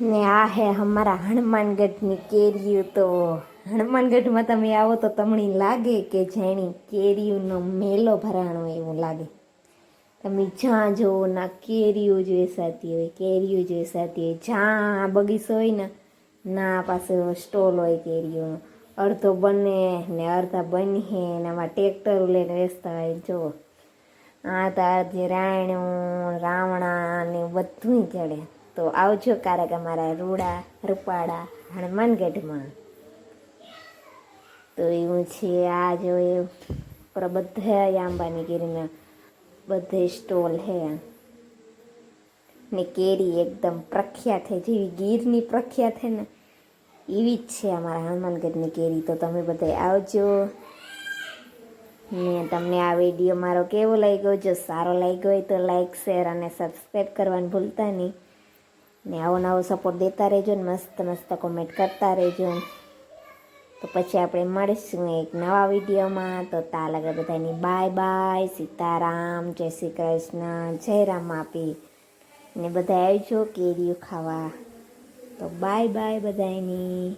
ને આ હે અમારા હનુમાનગઢની કેરીઓ તો હનુમાનગઢમાં તમે આવો તો તમને લાગે કે જેણી કેરીઓનો મેલો ભરાણો એવું લાગે. તમે જ્યાં જુઓ ના કેરીઓ જ વેચાતી હોય, કેરીઓ જ વેચાતી હોય. જ્યાં બગીચો હોય ને, ના પાસે સ્ટોલ હોય કેરીઓનો. અડધો બને ને અડધા બને ને આમાં ટ્રેક્ટર લઈને વેચતા હોય જો આ તો આજે રાયણું, રાવણા ને બધું ચડે. તો આવજો ક્યારેક અમારા રૂડા રૂપાડા હનુમાનગઢમાં. તો એવું છે, આ જો એ પર બધા આંબાની કેરીના બધે સ્ટોલ હે. ને કેરી એકદમ પ્રખ્યાત છે જેવી ગીરની પ્રખ્યાત છે ને, એવી જ છે અમારા હનુમાનગઢની કેરી. તો તમે બધા આવજો. ને તમને આ વીડિયો મારો કેવો લાગ્યો? જો સારો લાગ્યો હોય તો લાઈક, શેર અને સબસ્ક્રાઈબ કરવાનું ભૂલતા નહીં. ને આવો નવો સપોર્ટ દેતા રહેજો ને મસ્ત મસ્ત કોમેન્ટ કરતા રહેજો. તો પછી આપણે મળીશું એક નવા વિડીયોમાં. તો તા લગે બધાની બાય બાય સીતારામ, જય શ્રી કૃષ્ણ, જય રામ આપી. ને બધા આવજો કેરીઓ ખાવા. તો બાય બાય બધાની